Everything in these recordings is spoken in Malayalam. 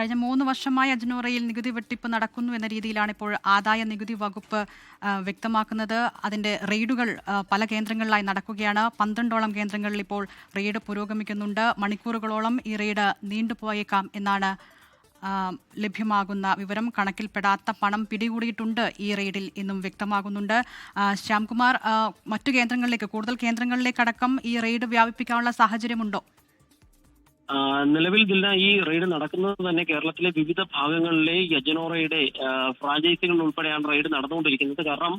കഴിഞ്ഞ മൂന്ന് വർഷമായി അജ്നോറയിൽ നികുതി വെട്ടിപ്പ് നടക്കുന്നു എന്ന രീതിയിലാണ് ഇപ്പോൾ ആദായ നികുതി വകുപ്പ് വ്യക്തമാക്കുന്നത്. അതിന്റെ റെയ്ഡുകൾ പല കേന്ദ്രങ്ങളിലായി നടക്കുകയാണ്. പന്ത്രണ്ടോളം കേന്ദ്രങ്ങളിൽ ഇപ്പോൾ റെയ്ഡ് പുരോഗമിക്കുന്നുണ്ട്. മണിക്കൂറുകളോളം ഈ റെയ്ഡ് നീണ്ടുപോയേക്കാം എന്നാണ് ലഭ്യമാകുന്ന വിവരം. കണക്കിൽപ്പെടാത്ത പണം പിടികൂടിയിട്ടുണ്ട് ഈ റെയ്ഡിൽ എന്നും വ്യക്തമാകുന്നുണ്ട്. ശ്യാംകുമാർ മറ്റു കേന്ദ്രങ്ങളിലേക്ക് കൂടുതൽ കേന്ദ്രങ്ങളിലേക്കടക്കം ഈ റെയ്ഡ് വ്യാപിപ്പിക്കാനുള്ള സാഹചര്യമുണ്ടോ? നിലവിൽ ദില്ല ഈ റെയ്ഡ് നടക്കുന്നത് തന്നെ കേരളത്തിലെ വിവിധ ഭാഗങ്ങളിലെ യജനോറയുടെ ഫ്രാഞ്ചൈസികൾ ഉൾപ്പെടെയാണ് റെയ്ഡ് നടന്നുകൊണ്ടിരിക്കുന്നത്. കാരണം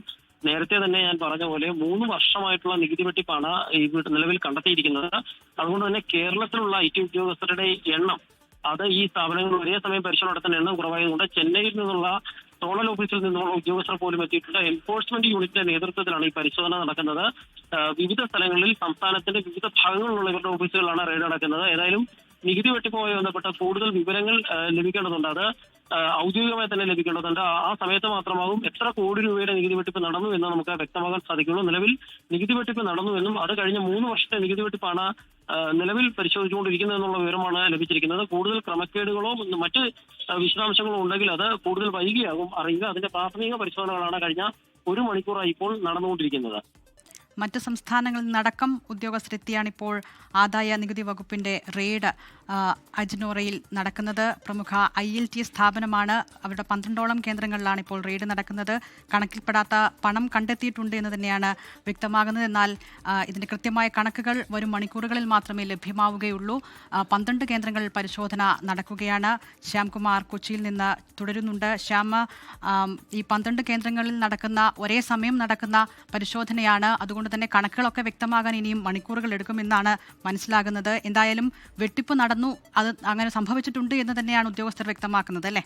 നേരത്തെ തന്നെ ഞാൻ പറഞ്ഞ പോലെ മൂന്ന് വർഷമായിട്ടുള്ള നികുതി വെട്ടിപ്പാണ് ഈ നിലവിൽ കണ്ടെത്തിയിരിക്കുന്നത്. അതുകൊണ്ട് തന്നെ കേരളത്തിലുള്ള ഐ ടി ഉദ്യോഗസ്ഥരുടെ എണ്ണം അത് ഈ സ്ഥാപനങ്ങൾ ഒരേ സമയം പരിശോധന നടത്തുന്ന എണ്ണം കുറവായതുകൊണ്ട് ചെന്നൈയിൽ നിന്നുള്ള സോണൽ ഓഫീസിൽ നിന്നുള്ള ഉദ്യോഗസ്ഥർ പോലും എത്തിയിട്ടുണ്ട്. എൻഫോഴ്സ്മെന്റ് യൂണിറ്റിന്റെ നേതൃത്വത്തിലാണ് ഈ പരിശോധന നടക്കുന്നത്. വിവിധ സ്ഥലങ്ങളിൽ സംസ്ഥാനത്തിന്റെ വിവിധ ഭാഗങ്ങളിലുള്ള ഇവരുടെ ഓഫീസുകളിലാണ് റെയ്ഡ് നടക്കുന്നത്. ഏതായാലും നികുതി വെട്ടിപ്പുമായി ബന്ധപ്പെട്ട കൂടുതൽ വിവരങ്ങൾ ലഭിക്കേണ്ടതുണ്ട്. അത് ഔദ്യോഗികമായി തന്നെ ലഭിക്കേണ്ടതുണ്ട്. ആ- സമയത്ത് മാത്രമാകും എത്ര കോടി രൂപയുടെ നികുതി വെട്ടിപ്പ് നടന്നു എന്ന് നമുക്ക് വ്യക്തമാക്കാൻ സാധിക്കുള്ളൂ. നിലവിൽ നികുതി വെട്ടിപ്പ് നടന്നു എന്നും അത് കഴിഞ്ഞ മൂന്ന് വർഷത്തെ നികുതി വെട്ടിപ്പാണ് നിലവിൽ പരിശോധിച്ചുകൊണ്ടിരിക്കുന്നത് എന്നുള്ള വിവരമാണ് ലഭിച്ചിരിക്കുന്നത്. കൂടുതൽ ക്രമക്കേടുകളോ മറ്റ് വിശദാംശങ്ങളോ ഉണ്ടെങ്കിൽ അത് കൂടുതൽ വൈകിയാകും അറിയുക. അതിന്റെ പ്രാഥമിക പരിശോധനകളാണ് കഴിഞ്ഞ ഒരു മണിക്കൂറായി ഇപ്പോൾ നടന്നുകൊണ്ടിരിക്കുന്നത്. മറ്റ് സംസ്ഥാനങ്ങളിൽ നിന്നടക്കം ഉദ്യോഗസ്ഥരെത്തിയാണ് ഇപ്പോൾ ആദായ നികുതി വകുപ്പിന്റെ റെയ്ഡ് അജ്നോറയിൽ നടക്കുന്നത്. പ്രമുഖ ഐ എൽ ടി സ്ഥാപനമാണ്. അവരുടെ പന്ത്രണ്ടോളം കേന്ദ്രങ്ങളിലാണ് ഇപ്പോൾ റെയ്ഡ് നടക്കുന്നത്. കണക്കിൽപ്പെടാത്ത പണം കണ്ടെത്തിയിട്ടുണ്ട് എന്ന് തന്നെയാണ് വ്യക്തമാകുന്നത്. എന്നാൽ ഇതിന്റെ കൃത്യമായ കണക്കുകൾ വരും മണിക്കൂറുകളിൽ മാത്രമേ ലഭ്യമാവുകയുള്ളൂ. പന്ത്രണ്ട് കേന്ദ്രങ്ങളിൽ പരിശോധന നടക്കുകയാണ്. ശ്യാംകുമാർ കൊച്ചിയിൽ നിന്ന് തുടരുന്നുണ്ട്. ശ്യാം ഈ പന്ത്രണ്ട് കേന്ദ്രങ്ങളിൽ നടക്കുന്ന ഒരേ സമയം നടക്കുന്ന പരിശോധനയാണ്. അതുകൊണ്ട് തന്നെ കണക്കുകളൊക്കെ വ്യക്തമാകാൻ ഇനിയും മണിക്കൂറുകൾ എടുക്കുമെന്നാണ് മനസ്സിലാകുന്നത്. എന്തായാലും വെട്ടിപ്പ് നടന്നു. അത് അങ്ങനെ സംഭവിച്ചിട്ടുണ്ട് എന്ന് തന്നെയാണ് ഉദ്യോഗസ്ഥർ വ്യക്തമാക്കുന്നത് അല്ലേ?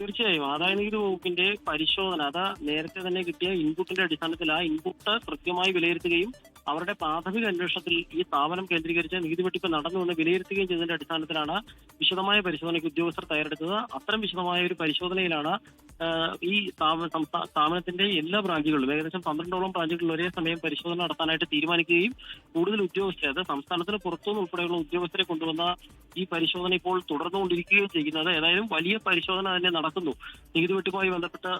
തീർച്ചയായും. ആദായനികുതി വകുപ്പിന്റെ പരിശോധന. അത് നേരത്തെ തന്നെ കിട്ടിയ ഇൻപുട്ടിന്റെ അടിസ്ഥാനത്തിൽ ആ ഇൻപുട്ട് കൃത്യമായി വിലയിരുത്തുകയും അവരുടെ പ്രാഥമിക അന്വേഷണത്തിൽ ഈ സ്ഥാപനം കേന്ദ്രീകരിച്ച് നീതി വെട്ടിപ്പ് നടന്നു എന്ന് വിലയിരുത്തുകയും ചെയ്തതിന്റെ അടിസ്ഥാനത്തിലാണ് വിശദമായ പരിശോധനയ്ക്ക് ഉദ്യോഗസ്ഥർ തയ്യാറെടുത്തത്. അത്തരം വിശദമായ ഒരു പരിശോധനയിലാണ് ഈ സ്ഥാപ- സ്ഥാപനത്തിന്റെ എല്ലാ ബ്രാഞ്ചുകളിലും ഏകദേശം പന്ത്രണ്ടോളം ബ്രാഞ്ചുകളിൽ ഒരേ സമയം പരിശോധന നടത്താനായിട്ട് തീരുമാനിക്കുകയും കൂടുതൽ ഉദ്യോഗസ്ഥരെ അത് സംസ്ഥാനത്തിന് പുറത്തുനിന്ന് ഉൾപ്പെടെയുള്ള ഉദ്യോഗസ്ഥരെ കൊണ്ടുവന്ന ഈ പരിശോധന ഇപ്പോൾ തുടർന്നുകൊണ്ടിരിക്കുകയും ചെയ്യുന്നത്. ഏതായാലും വലിയ പരിശോധന തന്നെ നടക്കുന്നു. നികുതി വെട്ടിപ്പുമായി ബന്ധപ്പെട്ട്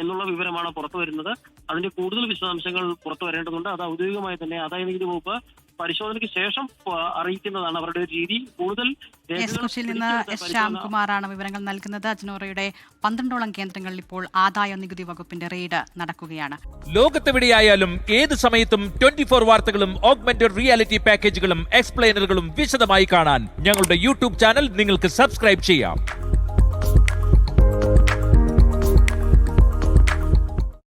എന്നുള്ള വിവരമാണ് പുറത്തു വരുന്നത് അതിന്റെ കൂടുതൽ വിശദാംശങ്ങൾ പുറത്തു വരേണ്ടതുണ്ട് അത് ഔദ്യോഗികമായി തന്നെ. ആദായ നികുതി വകുപ്പ് പരിശോധനയ്ക്ക് ശേഷം അറിയിക്കുന്നതാണ് അവരുടെ ഒരു രീതി. കൂടുതൽ കൊച്ചിയിൽ നിന്ന് ശ്യാംകുമാറാണ് വിവരങ്ങൾ നൽകുന്നത്. അജ്നോറയുടെ പന്ത്രണ്ടോളം കേന്ദ്രങ്ങളിൽ ഇപ്പോൾ ആദായ നികുതി വകുപ്പിന്റെ റെയ്ഡ് നടക്കുകയാണ്. ലോകത്തെവിടെയായാലും ഏത് സമയത്തും ട്വന്റി ഫോർ വാർത്തകളും ഓഗ്മെന്റഡ് റിയാലിറ്റി പാക്കേജുകളും എക്സ്പ്ലെയിനറുകളും വിശദമായി കാണാൻ ഞങ്ങളുടെ യൂട്യൂബ് ചാനൽ നിങ്ങൾക്ക് സബ്സ്ക്രൈബ് ചെയ്യാം.